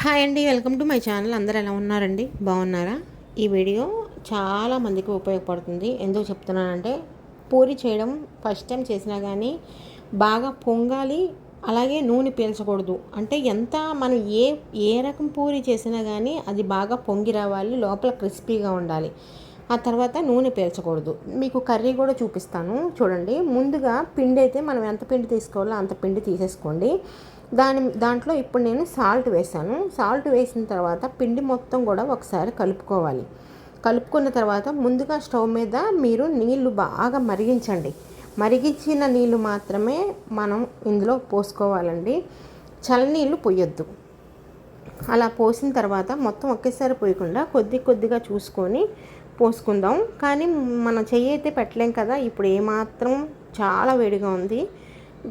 Hi అండి welcome to my channel. అందరు ఎలా ఉన్నారండి? బాగున్నారా? ఈ వీడియో చాలా మందికి ఉపయోగపడుతుంది. ఎందుకు చెప్తున్నానంటే పూరి చేయడం ఫస్ట్ టైం చేసినా కానీ బాగా పొంగాలి అలాగే నూనె పీల్చకూడదు. అంటే ఎంత మనం ఏ ఏ రకం పూరి చేసినా కానీ అది బాగా పొంగి రావాలి లోపల క్రిస్పీగా ఉండాలి. ఆ తర్వాత నూనె పీల్చకూడదు. మీకు కర్రీ కూడా చూపిస్తాను. చూడండి ముందుగా పిండి అయితే మనం ఎంత పిండి తీసుకోవాలో అంత పిండి తీసేసుకోండి. దాని దాంట్లో ఇప్పుడు నేను సాల్ట్ వేసాను. సాల్ట్ వేసిన తర్వాత పిండి మొత్తం కూడా ఒకసారి కలుపుకోవాలి. కలుపుకున్న తర్వాత ముందుగా స్టవ్ మీద మీరు నీళ్ళు బాగా మరిగించండి. మరిగించిన నీళ్ళు మాత్రమే మనం ఇందులో పోసుకోవాలండి. చల్లనీళ్ళు పోయొద్దు. అలా పోసిన తర్వాత మొత్తం ఒకేసారి పోయకుండా కొద్ది కొద్దిగా చూసుకొని పోసుకుందాం. కానీ మనం చెయ్యి అయితే పెట్టలేం కదా ఇప్పుడు ఏమాత్రం చాలా వేడిగా ఉంది.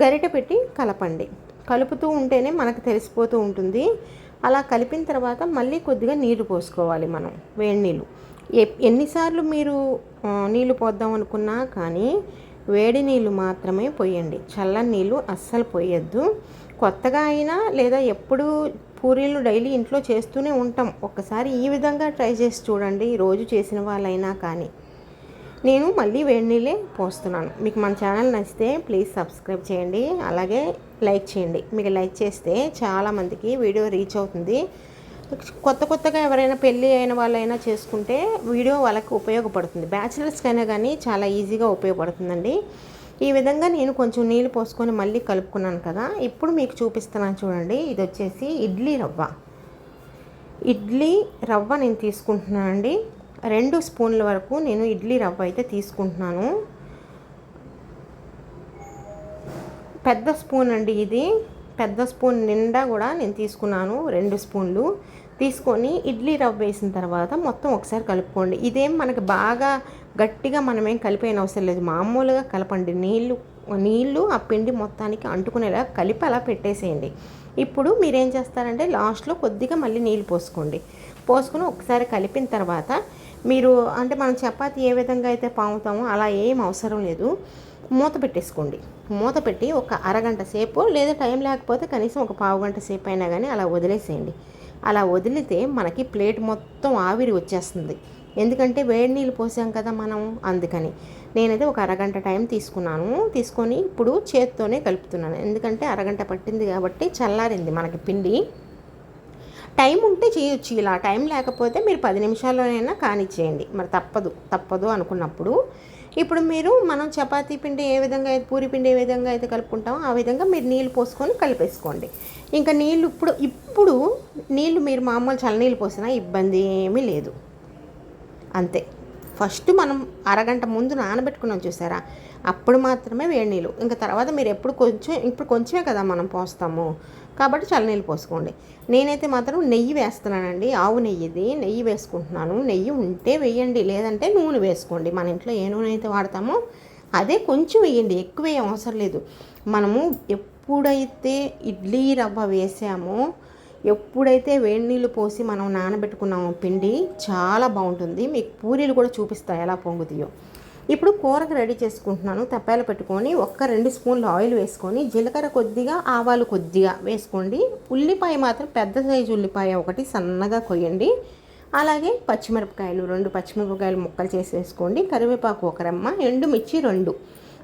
గరిట పెట్టి కలపండి. కలుపుతూ ఉంటేనే మనకు తెలిసిపోతూ ఉంటుంది. అలా కలిపిన తర్వాత మళ్ళీ కొద్దిగా నీళ్ళు పోసుకోవాలి మనం వేడి నీళ్ళు ఎన్నిసార్లు మీరు నీళ్ళు పోద్దాం అనుకున్నా కానీ వేడి నీళ్ళు మాత్రమే పోయండి. చల్లని నీళ్ళు అస్సలు పోయొద్దు. కొత్తగా అయినా లేదా ఎప్పుడు పూరీలు డైలీ ఇంట్లో చేస్తూనే ఉంటాం. ఒక్కసారి ఈ విధంగా ట్రై చేసి చూడండి. రోజు చేసిన వాళ్ళైనా కానీ. నేను మళ్ళీ వేడి నీళ్ళే పోస్తున్నాను. మీకు మన ఛానల్ నచ్చితే ప్లీజ్ సబ్స్క్రైబ్ చేయండి. అలాగే లైక్ చేయండి. మీకు లైక్ చేస్తే చాలామందికి వీడియో రీచ్ అవుతుంది. కొత్త కొత్తగా ఎవరైనా పెళ్ళి అయిన వాళ్ళైనా చేసుకుంటే వీడియో వాళ్ళకి ఉపయోగపడుతుంది. బ్యాచిలర్స్కైనా కానీ చాలా ఈజీగా ఉపయోగపడుతుందండి. ఈ విధంగా నేను కొంచెం నీళ్ళు పోసుకొని మళ్ళీ కలుపుకున్నాను కదా ఇప్పుడు మీకు చూపిస్తున్నాను చూడండి. ఇది వచ్చేసి ఇడ్లీ రవ్వ. ఇడ్లీ రవ్వ నేను తీసుకుంటున్నానండి. రెండు స్పూన్ల వరకు నేను ఇడ్లీ రవ్వ అయితే తీసుకుంటున్నాను. పెద్ద స్పూన్ అండి ఇది. పెద్ద స్పూన్ నిండా కూడా నేను తీసుకున్నాను రెండు స్పూన్లు. తీసుకొని ఇడ్లీ రవ్వ వేసిన తర్వాత మొత్తం ఒకసారి కలుపుకోండి. ఇదేం మనకి బాగా గట్టిగా మనమేం కలిపేయన అవసరం లేదు. మామూలుగా కలపండి. నీళ్ళు నీళ్ళు ఆ పిండి మొత్తానికి అంటుకునేలా కలిపి అలా పెట్టేసేయండి. ఇప్పుడు మీరేం చేస్తారంటే లాస్ట్లో కొద్దిగా మళ్ళీ నీళ్ళు పోసుకోండి. పోసుకుని ఒకసారి కలిపిన తర్వాత మీరు అంటే మనం చపాతి ఏ విధంగా అయితే పాముతామో అలా ఏం అవసరం లేదు. మూత పెట్టేసుకోండి. మూత పెట్టి ఒక అరగంట సేపు లేదా టైం లేకపోతే కనీసం ఒక పావు గంట సేపు అయినా కానీ అలా వదిలేసేయండి. అలా వదిలితే మనకి ప్లేట్ మొత్తం ఆవిరి వచ్చేస్తుంది. ఎందుకంటే వేడి నీళ్ళు పోసాం కదా మనం అందుకని. నేనైతే ఒక అరగంట టైం తీసుకున్నాను. తీసుకొని ఇప్పుడు చేత్తోనే కలుపుతున్నాను. ఎందుకంటే అరగంట పట్టింది కాబట్టి చల్లారింది మనకి పిండి. టైం ఉంటే చేయొచ్చు. ఇలా టైం లేకపోతే మీరు పది నిమిషాల్లోనైనా కానిచ్చేయండి. మరి తప్పదు తప్పదు అనుకున్నప్పుడు. ఇప్పుడు మీరు మనం చపాతీ పిండి ఏ విధంగా అయితే పూరి పిండి ఏ విధంగా అయితే కలుపుకుంటామో ఆ విధంగా మీరు నీళ్ళు పోసుకొని కలిపేసుకోండి. ఇంకా నీళ్ళు ఇప్పుడు ఇప్పుడు నీళ్ళు మీరు మామూలు చల్లనీళ్ళు పోసినా ఇబ్బంది ఏమీ లేదు. అంతే. ఫస్ట్ మనం అరగంట ముందు నానబెట్టుకున్నాం చూసారా? అప్పుడు మాత్రమే వేడి నీళ్ళు. ఇంకా తర్వాత మీరు ఎప్పుడు కొంచెం ఇప్పుడు కొంచెమే కదా మనం పోస్తాము. కాబట్టి చల్లనీళ్ళు పోసుకోండి. నేనైతే మాత్రం నెయ్యి వేస్తున్నానండి. ఆవు నెయ్యిది. నెయ్యి వేసుకుంటున్నాను. నెయ్యి ఉంటే వేయండి. లేదంటే నూనె వేసుకోండి. మన ఇంట్లో ఏ నూనె అయితే వాడతామో అదే కొంచెం వేయండి. ఎక్కువ అవసరం లేదు. మనము ఎప్పుడైతే ఇడ్లీ రవ్వ వేసామో ఎప్పుడైతే వేడి నీళ్ళు పోసి మనం నానబెట్టుకున్నామో పిండి చాలా బాగుంటుంది. మీకు పూరీలు కూడా చూపిస్తాయి ఎలా పొంగుతాయో. ఇప్పుడు కూరకు రెడీ చేసుకుంటున్నాను. తప్పాలు పెట్టుకొని ఒక్క రెండు స్పూన్లు ఆయిల్ వేసుకొని జీలకర్ర కొద్దిగా ఆవాలు కొద్దిగా వేసుకోండి. ఉల్లిపాయ మాత్రం పెద్ద సైజు ఉల్లిపాయ ఒకటి సన్నగా కొయ్యండి. అలాగే పచ్చిమిరపకాయలు రెండు పచ్చిమిరపకాయలు ముక్కలు చేసి వేసుకోండి. కరివేపాకు ఒక రెమ్మ ఎండుమిర్చి రెండు.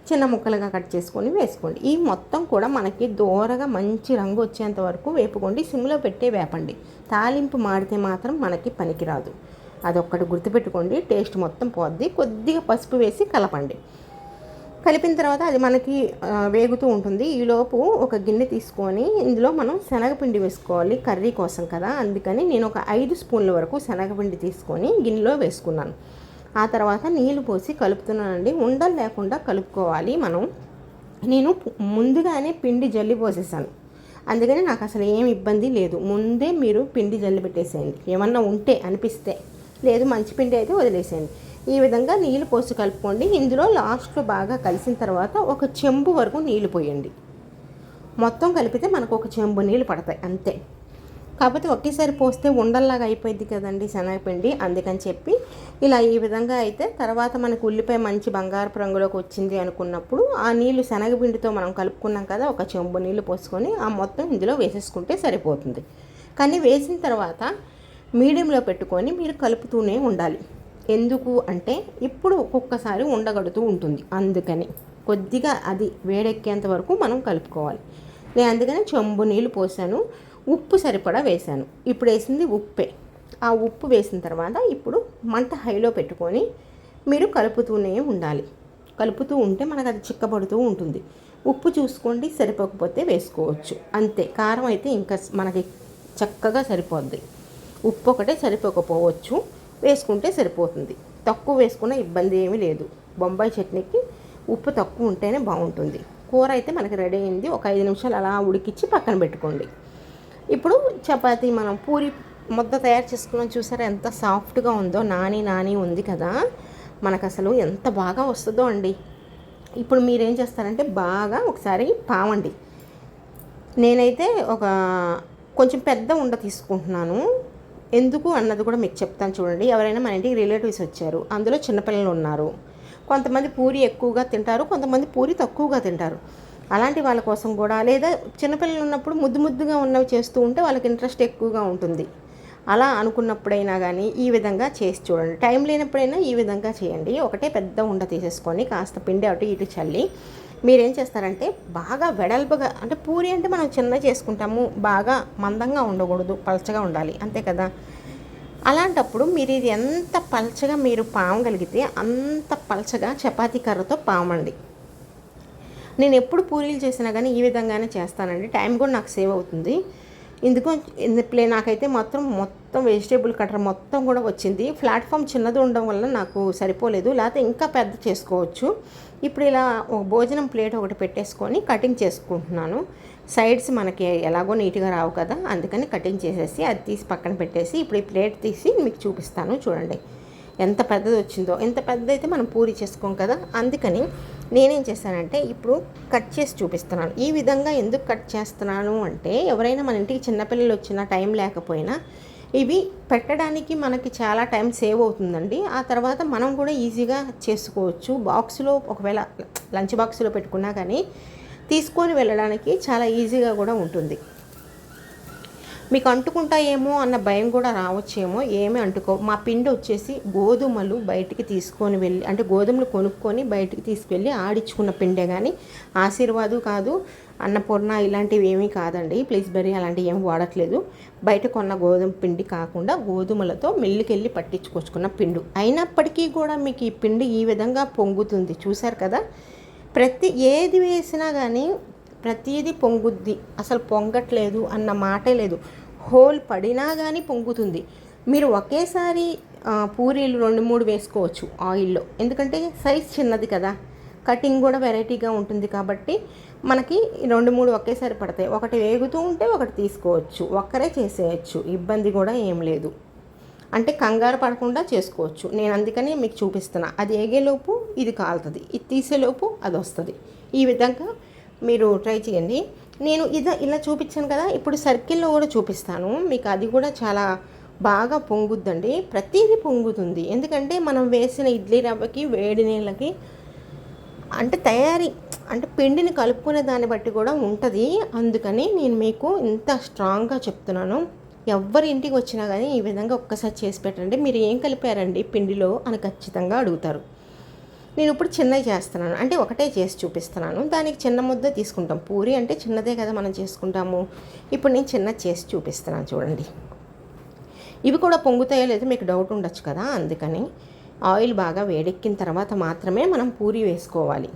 చిన్న ముక్కలుగా కట్ చేసుకొని వేసుకోండి. ఈ మొత్తం కూడా మనకి దూరగా మంచి రంగు వచ్చేంత వరకు వేపుకోండి. సిమ్లో పెట్టే వేపండి. తాలింపు మాడితే మాత్రం మనకి పనికిరాదు. అదొక్కటి గుర్తుపెట్టుకోండి. టేస్ట్ మొత్తం పోద్ది. కొద్దిగా పసుపు వేసి కలపండి. కలిపిన తర్వాత అది మనకి వేగుతూ ఉంటుంది. ఈలోపు ఒక గిన్నె తీసుకొని ఇందులో మనం శనగపిండి వేసుకోవాలి కర్రీ కోసం కదా. అందుకని నేను ఒక ఐదు స్పూన్ల వరకు శనగపిండి తీసుకొని గిన్నెలో వేసుకున్నాను. ఆ తర్వాత నీళ్ళు పోసి కలుపుతున్నానండి. ఉండలు లేకుండా కలుపుకోవాలి మనం. నేను ముందుగానే పిండి జల్లి పోసేసాను. అందుకని నాకు అసలు ఏం ఇబ్బంది లేదు. ముందే మీరు పిండి జల్లి పెట్టేసేయండి. ఏమన్నా ఉంటే అనిపిస్తే. లేదు మంచి పిండి అయితే వదిలేసేయండి. ఈ విధంగా నీళ్ళు పోసి కలుపుకోండి. ఇందులో లాస్ట్లో బాగా కలిసిన తర్వాత ఒక చెంబు వరకు నీళ్ళు పోయండి. మొత్తం కలిపితే మనకు ఒక చెంబు నీళ్ళు పడతాయి. అంతే. కాకపోతే ఒకేసారి పోస్తే ఉండల్లాగా అయిపోయింది కదండి శనగపిండి. అందుకని చెప్పి ఇలా ఈ విధంగా అయితే తర్వాత మనకు ఉల్లిపాయ మంచి బంగారపు రంగులోకి వచ్చింది అనుకున్నప్పుడు ఆ నీళ్ళు శనగపిండితో మనం కలుపుకున్నాం కదా ఒక చెంబు నీళ్ళు పోసుకొని ఆ మొత్తం ఇందులో వేసేసుకుంటే సరిపోతుంది. కానీ వేసిన తర్వాత మీడియంలో పెట్టుకొని మీరు కలుపుతూనే ఉండాలి. ఎందుకు అంటే ఇప్పుడు ఒక్కొక్కసారి ఉండగడుతూ ఉంటుంది. అందుకని కొద్దిగా అది వేడెక్కేంత వరకు మనం కలుపుకోవాలి. నేను అందుకని చెంబు నీళ్ళు పోసాను. ఉప్పు సరిపడా వేశాను. ఇప్పుడు వేసింది ఉప్పే. ఆ ఉప్పు వేసిన తర్వాత ఇప్పుడు మంట హైలో పెట్టుకొని మీరు కలుపుతూనే ఉండాలి. కలుపుతూ ఉంటే మనకు అది చిక్కబడుతూ ఉంటుంది. ఉప్పు చూసుకోండి సరిపోకపోతే వేసుకోవచ్చు. అంతే. కారం అయితే ఇంకా మనకి చక్కగా సరిపోద్ది. ఉప్పు ఒకటే సరిపోకపోవచ్చు. వేసుకుంటే సరిపోతుంది. తక్కువ వేసుకున్న ఇబ్బంది ఏమీ లేదు. బొంబాయి చట్నీకి ఉప్పు తక్కువ ఉంటేనే బాగుంటుంది. కూర అయితే మనకి రెడీ అయింది. ఒక ఐదు నిమిషాలు అలా ఉడికిచ్చి పక్కన పెట్టుకోండి. ఇప్పుడు చపాతీ మనం పూరి ముద్ద తయారు చేసుకున్నాం చూసారా? ఎంత సాఫ్ట్గా ఉందో నాని నాని ఉంది కదా? మనకు అసలు ఎంత బాగా వస్తుందో అండి. ఇప్పుడు మీరేం చేస్తారంటే బాగా ఒకసారి పావండి. నేనైతే ఒక కొంచెం పెద్ద ఉండ తీసుకుంటున్నాను. ఎందుకు అన్నది కూడా మీకు చెప్తాను చూడండి. ఎవరైనా మన ఇంటికి రిలేటివ్స్ వచ్చారు అందులో చిన్నపిల్లలు ఉన్నారు. కొంతమంది పూరి ఎక్కువగా తింటారు కొంతమంది పూరి తక్కువగా తింటారు. అలాంటి వాళ్ళ కోసం కూడా లేదా చిన్నపిల్లలు ఉన్నప్పుడు ముద్దు ముద్దుగా ఉన్నవి చేస్తూ ఉంటే వాళ్ళకి ఇంట్రెస్ట్ ఎక్కువగా ఉంటుంది. అలా అనుకున్నప్పుడైనా కానీ ఈ విధంగా చేసి చూడండి. టైం లేనప్పుడైనా ఈ విధంగా చేయండి. ఒకటే పెద్ద ఉండ తీసేసుకొని కాస్త పిండి అటు ఇటు చల్లి మీరేం చేస్తారంటే బాగా వెడల్పుగా అంటే పూరి అంటే మనం చిన్న చేసుకుంటాము బాగా మందంగా ఉండకూడదు పలచగా ఉండాలి అంతే కదా? అలాంటప్పుడు మీరు ఇది ఎంత పలచగా మీరు పామగలిగితే అంత పలచగా చపాతీ కర్రతో పామండి. నేను ఎప్పుడు పూరీలు చేసినా కానీ ఈ విధంగానే చేస్తానండి. టైం కూడా నాకు సేవ్ అవుతుంది. ఇందుకు ప్లే నాకైతే మాత్రం మొత్తం వెజిటేబుల్ కటర్ మొత్తం కూడా వచ్చింది. ప్లాట్ఫామ్ చిన్నది ఉండడం వల్ల నాకు సరిపోలేదు. లేకపోతే ఇంకా పెద్ద చేసుకోవచ్చు. ఇప్పుడు ఇలా ఒక భోజనం ప్లేట్ ఒకటి పెట్టేసుకొని కటింగ్ చేసుకుంటున్నాను. సైడ్స్ మనకి ఎలాగో నీట్గా రావు కదా అందుకని కటింగ్ చేసేసి అది తీసి పక్కన పెట్టేసి ఇప్పుడు ఈ ప్లేట్ తీసి మీకు చూపిస్తాను. చూడండి. ఎంత పెద్దది వచ్చిందో. ఎంత పెద్దదైతే మనం పూరి చేసుకోం కదా. అందుకని నేనేం చేశానంటే ఇప్పుడు కట్ చేసి చూపిస్తున్నాను. ఈ విధంగా ఎందుకు కట్ చేస్తున్నాను అంటే ఎవరైనా మన ఇంటికి చిన్నపిల్లలు వచ్చినా టైం లేకపోయినా ఇవి పెట్టడానికి మనకి చాలా టైం సేవ్ అవుతుందండి. ఆ తర్వాత మనం కూడా ఈజీగా చేసుకోవచ్చు. బాక్స్లో ఒకవేళ లంచ్ బాక్స్లో పెట్టుకున్నా కానీ తీసుకొని వెళ్ళడానికి చాలా ఈజీగా కూడా ఉంటుంది. మీకు అంటుకుంటాయేమో అన్న భయం కూడా రావచ్చేమో ఏమీ అంటుకో. మా పిండి వచ్చేసి గోధుమలు బయటికి తీసుకొని వెళ్ళి అంటే గోధుమలు కొనుక్కొని బయటికి తీసుకెళ్ళి ఆడించుకున్న పిండే కానీ ఆశీర్వాదు కాదు అన్నపూర్ణ ఇలాంటివి ఏమీ కాదండి. ప్లీజ్ బెర్రీ అలాంటివి ఏమి వాడట్లేదు. బయట కొన్న గోధుమ పిండి కాకుండా గోధుమలతో మెల్లికెళ్ళి పట్టించుకొచ్చుకున్న పిండు. అయినప్పటికీ కూడా మీకు ఈ పిండి ఈ విధంగా పొంగుతుంది. చూశారు కదా? ప్రతి ఏది వేసినా కానీ ప్రతిదీ పొంగుద్ది. అసలు పొంగట్లేదు అన్న మాటే లేదు. హోల్ పడినా కానీ పొంగుతుంది. మీరు ఒకేసారి పూరీలు రెండు మూడు వేసుకోవచ్చు ఆయిల్లో. ఎందుకంటే సైజ్ చిన్నది కదా. కటింగ్ కూడా వెరైటీగా ఉంటుంది కాబట్టి మనకి రెండు మూడు ఒకేసారి పడతాయి. ఒకటి వేగుతూ ఉంటే ఒకటి తీసుకోవచ్చు. ఒక్కరే చేసేయచ్చు. ఇబ్బంది కూడా ఏం లేదు. అంటే కంగారు పడకుండా చేసుకోవచ్చు. నేను అందుకని మీకు చూపిస్తున్నా. అది ఏగేలోపు ఇది కాలుతుంది. ఇది తీసేలోపు అది వస్తుంది. ఈ విధంగా మీరు ట్రై చేయండి. నేను ఇదా ఇలా చూపించాను కదా ఇప్పుడు సర్కిల్లో కూడా చూపిస్తాను. మీకు అది కూడా చాలా బాగా పొంగుద్దండి. ప్రతిదీ పొంగుతుంది. ఎందుకంటే మనం వేసిన ఇడ్లీ రవ్వకి వేడి నీళ్ళకి అంటే తయారీ అంటే పిండిని కలుపుకునే దాన్ని బట్టి కూడా ఉంటుంది. అందుకని నేను మీకు ఇంత స్ట్రాంగ్గా చెప్తున్నాను. ఎవరి ఇంటికి వచ్చినా కానీ ఈ విధంగా ఒక్కసారి చేసి పెట్టండి. మీరు ఏం కలిపారండి పిండిలో అని ఖచ్చితంగా అడుగుతారు. నేను ఇప్పుడు చిన్నవి చేస్తున్నాను. అంటే ఒకటే చేసి చూపిస్తున్నాను. దానికి చిన్న ముద్ద తీసుకుంటాం. పూరి అంటే చిన్నదే కదా మనం చేసుకుంటాము. ఇప్పుడు నేను చిన్న చేసి చూపిస్తున్నాను చూడండి. ఇవి కూడా పొంగుతాయో లేదో మీకు డౌట్ ఉండొచ్చు కదా. అందుకని ఆయిల్ బాగా వేడెక్కిన తర్వాత మాత్రమే మనం పూరి వేసుకోవాలి.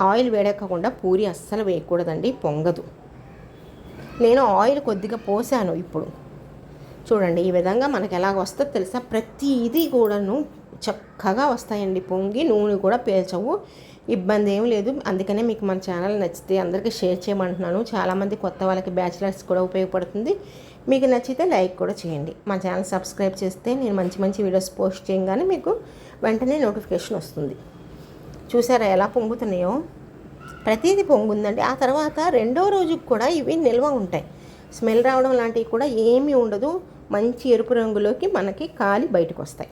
ఆయిల్ వేడెక్కకుండా పూరి అస్సలు వేయకూడదండి. పొంగదు. నేను ఆయిల్ కొద్దిగా పోసాను ఇప్పుడు. చూడండి ఈ విధంగా మనకు ఎలాగ వస్తుందో తెలుసా? ప్రతిదీ కూడాను చక్కగా వస్తాయండి. పొంగి నూనె కూడా పేల్చవు. ఇబ్బంది ఏం లేదు. అందుకనే మీకు మన ఛానల్ నచ్చితే అందరికీ షేర్ చేయమంటున్నాను. చాలామంది కొత్త వాళ్ళకి బ్యాచిలర్స్ కూడా ఉపయోగపడుతుంది. మీకు నచ్చితే లైక్ కూడా చేయండి. మా ఛానల్ సబ్స్క్రైబ్ చేస్తే నేను మంచి మంచి వీడియోస్ పోస్ట్ చేయగానే మీకు వెంటనే నోటిఫికేషన్ వస్తుంది. చూసారా ఎలా పొంగుతున్నాయో? ప్రతిదీ పొంగుందండి. ఆ తర్వాత రెండో రోజుకి కూడా ఇవి నిల్వ ఉంటాయి. స్మెల్ రావడం లాంటివి కూడా ఏమీ ఉండదు. మంచి ఎరుపు రంగులోకి మనకి కాలి బయటకు వస్తాయి